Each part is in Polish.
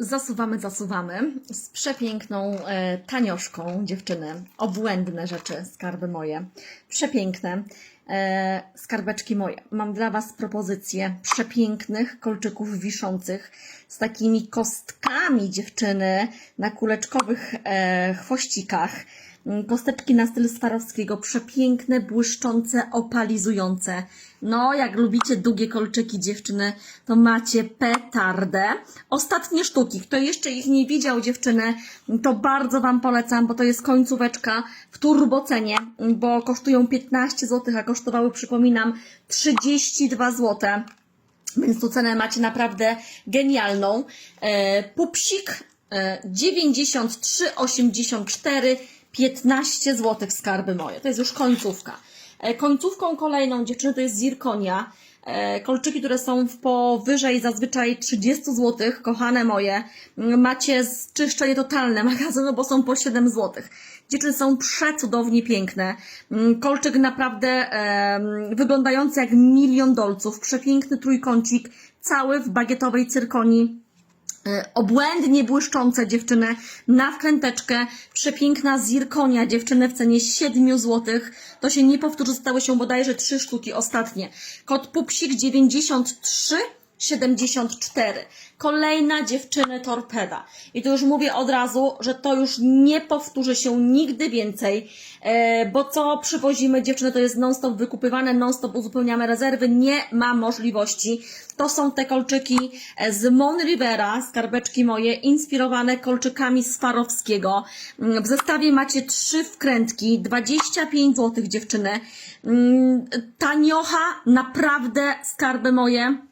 Zasuwamy, zasuwamy z przepiękną e, tanioszką dziewczyny. Obłędne rzeczy, skarby moje. Przepiękne. E, skarbeczki moje. Mam dla Was propozycję przepięknych kolczyków wiszących z takimi kostkami dziewczyny na kuleczkowych e, chwościkach. Mm, Kosteczki na styl Swarowskiego, przepiękne, błyszczące, opalizujące. No, jak lubicie długie kolczyki dziewczyny, to macie petardę. Ostatnie sztuki. Kto jeszcze ich nie widział dziewczyny, to bardzo Wam polecam, bo to jest końcóweczka w turbocenie, bo kosztują 15 zł, a kosztowały, przypominam, 32 zł. Więc tu cenę macie naprawdę genialną. E, pupsik e, 93,84 15 zł skarby moje. To jest już końcówka. E, końcówką kolejną dziewczyny to jest zirkonia. E, kolczyki, które są w powyżej zazwyczaj 30 zł, kochane moje. Macie czyszczenie totalne magazynu, bo są po 7 zł. Dziewczyny są przecudownie piękne. Kolczyk naprawdę em, wyglądający jak milion dolców. Przepiękny trójkącik, cały w bagietowej cyrkonii. E, obłędnie błyszczące dziewczyny na wkręteczkę, przepiękna zirkonia dziewczyny w cenie 7 zł. To się nie powtórzy, zostały się bodajże trzy sztuki ostatnie. Kod Pupsik 93 74. Kolejna dziewczyny torpeda. I to już mówię od razu, że to już nie powtórzy się nigdy więcej, e, bo co przywozimy dziewczyny, to jest non-stop wykupywane, non-stop uzupełniamy rezerwy, nie ma możliwości. To są te kolczyki e, z Mon Rivera, skarbeczki moje, inspirowane kolczykami Swarowskiego. Mm, W zestawie macie trzy wkrętki, 25 zł dziewczyny. Mm, Taniocha, naprawdę skarby moje.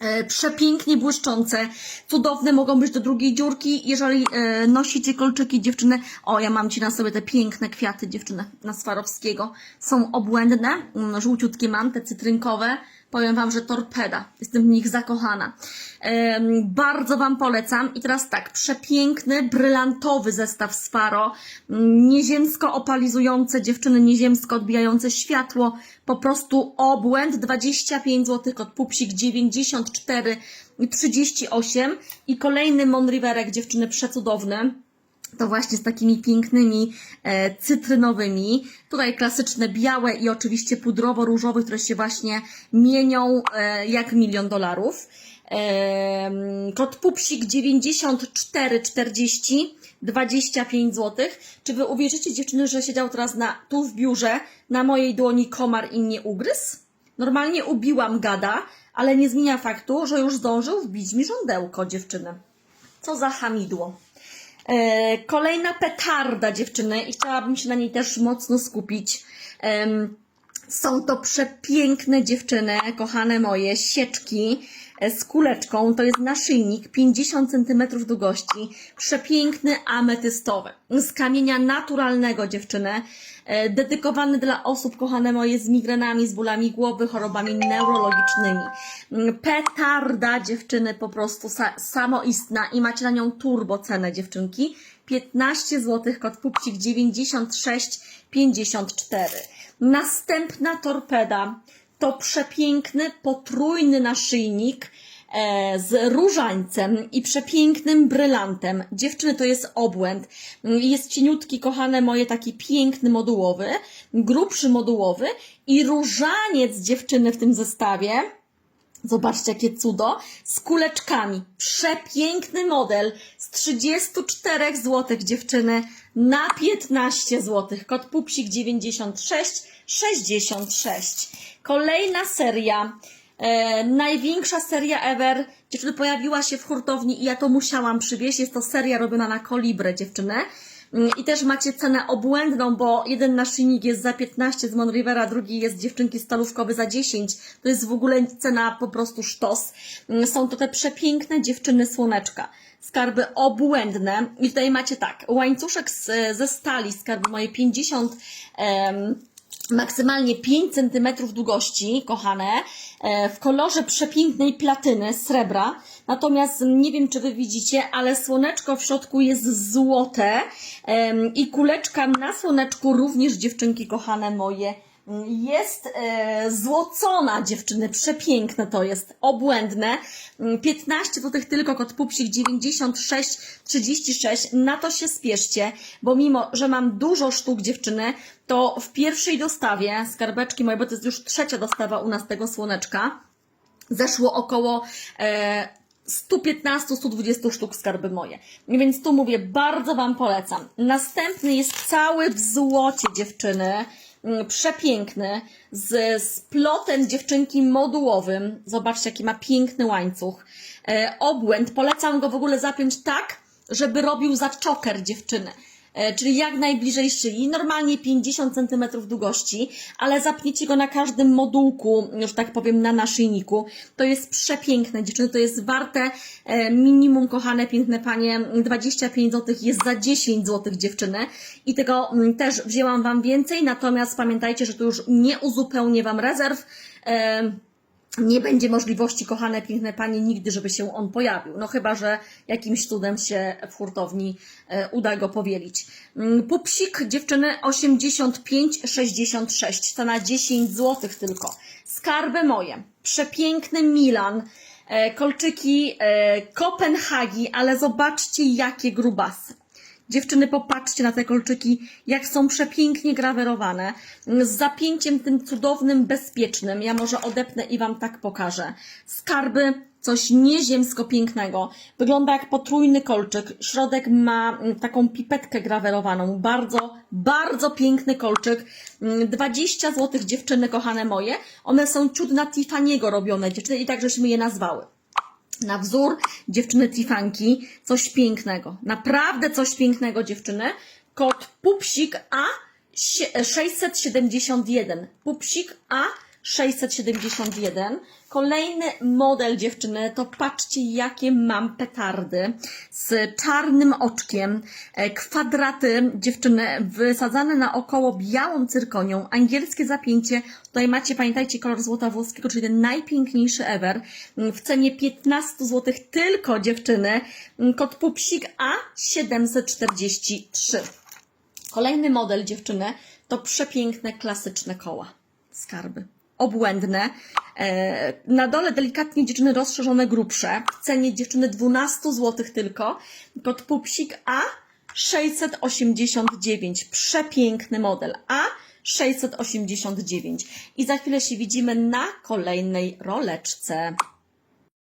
E, przepięknie błyszczące, cudowne mogą być do drugiej dziurki, jeżeli e, nosicie kolczyki dziewczyny. O, ja mam ci na sobie te piękne kwiaty dziewczyny na Swarowskiego. Są obłędne, mm, żółciutkie mam, te cytrynkowe. Powiem Wam, że torpeda. Jestem w nich zakochana. Em, bardzo Wam polecam. I teraz tak, przepiękny, brylantowy zestaw Sfaro. Mm, Nieziemsko opalizujące dziewczyny, nieziemsko odbijające światło. Po prostu obłęd. 25 zł, kod pupsik 94 i 38. I kolejny Mon Riverek, dziewczyny przecudowny. To właśnie z takimi pięknymi e, cytrynowymi. Tutaj klasyczne białe i oczywiście pudrowo-różowe, które się właśnie mienią e, jak milion dolarów. E, kod pupsik 9440 25 zł. Czy wy uwierzycie dziewczyny, że siedział teraz na, tu w biurze na mojej dłoni komar i mnie ugryzł? Normalnie ubiłam gada, ale nie zmienia faktu, że już zdążył wbić mi żądełko dziewczyny. Co za hamidło. E, kolejna petarda dziewczyny i chciałabym się na niej też mocno skupić. Są to przepiękne dziewczyny, kochane moje, sieczki z kuleczką. To jest naszyjnik 50 cm długości. Przepiękny ametystowy. Z kamienia naturalnego dziewczyny. e, Dedykowany dla osób, kochane moje, z migrenami, z bólami głowy, chorobami neurologicznymi. Mm, Petarda dziewczyny po prostu sa samoistna i macie na nią turbo cenę dziewczynki. 15 zł, kod pupcik 96,54. Następna torpeda to przepiękny, potrójny naszyjnik e, z różańcem i przepięknym brylantem. Dziewczyny, to jest obłęd. Jest cieniutki, kochane moje, taki piękny modułowy, grubszy modułowy i różaniec dziewczyny w tym zestawie. Zobaczcie, jakie cudo. Z kuleczkami. Przepiękny model z 34 zł dziewczyny na 15 zł. Kod pupsik 96 66. Kolejna seria. E, największa seria ever. Dziewczyny pojawiła się w hurtowni i ja to musiałam przywieźć. Jest to seria robiona na kolibrę dziewczyny. Mm, I też macie cenę obłędną, bo jeden naszyjnik jest za 15 z Mon Rivera, drugi jest dziewczynki stalówkowy za 10. To jest w ogóle cena po prostu sztos. Mm, Są to te przepiękne dziewczyny słoneczka. Skarby obłędne. I tutaj macie tak, łańcuszek z, ze stali, skarby moje 50 em, maksymalnie 5 cm długości, kochane, e, w kolorze przepięknej platyny, srebra. Natomiast nie wiem, czy Wy widzicie, ale słoneczko w środku jest złote i kuleczka na słoneczku również, dziewczynki kochane moje, Jest e, złocona dziewczyny, przepiękne to jest, obłędne. Mm, 15 zł tylko kod pupsik 96 36. Na to się spieszcie, bo mimo, że mam dużo sztuk dziewczyny, to w pierwszej dostawie skarbeczki moje, bo to jest już trzecia dostawa u nas tego słoneczka, zeszło około e, 115-120 sztuk skarby moje. Więc tu mówię, bardzo Wam polecam. Następny jest cały w złocie dziewczyny. Mm, Przepiękny, z splotem dziewczynki modułowym. Zobaczcie, jaki ma piękny łańcuch. E, obłęd, polecam go w ogóle zapiąć tak, żeby robił za czoker dziewczyny. E, czyli jak najbliżej szyi, normalnie 50 cm długości, ale zapniecie go na każdym modułku, już tak powiem, na naszyjniku. To jest przepiękne, dziewczyny, to jest warte e, minimum, kochane, piękne panie, 25 zł jest za 10 zł dziewczyny i tego mm, też wzięłam Wam więcej, natomiast pamiętajcie, że to już nie uzupełnię Wam rezerw. Nie będzie możliwości, kochane, piękne panie, nigdy, żeby się on pojawił. No chyba, że jakimś cudem się w hurtowni e, uda go powielić. Mm, Pupsik dziewczyny 85,66, cena 10 zł tylko. Skarby moje, przepiękny Milan, e, kolczyki e, Kopenhagi, ale zobaczcie jakie grubasy. Dziewczyny, popatrzcie na te kolczyki, jak są przepięknie grawerowane, z zapięciem tym cudownym, bezpiecznym. Ja może odepnę i Wam tak pokażę. Skarby, coś nieziemsko pięknego. Wygląda jak potrójny kolczyk. Środek ma mm, taką pipetkę grawerowaną. Bardzo, bardzo piękny kolczyk. Mm, 20 zł dziewczyny, kochane moje. One są ciut na Tiffany'ego robione, dziewczyny, i tak żeśmy je nazwały na wzór dziewczyny Tifanki. Coś pięknego. Naprawdę coś pięknego, dziewczyny. Kod pupsik A 671. Pupsik A 671. Kolejny model dziewczyny, to patrzcie jakie mam petardy z czarnym oczkiem, e, kwadraty dziewczyny wysadzane naokoło białą cyrkonią, angielskie zapięcie, tutaj macie, pamiętajcie, kolor złota włoskiego, czyli ten najpiękniejszy ever, m, w cenie 15 zł tylko dziewczyny, M, kod pupsik A 743. Kolejny model dziewczyny to przepiękne, klasyczne koła. Skarby. Obłędne. E, na dole delikatnie dziewczyny rozszerzone, grubsze. W cenie dziewczyny 12 zł tylko. Kod pupsik A 689. Przepiękny model. A 689. I za chwilę się widzimy na kolejnej roleczce.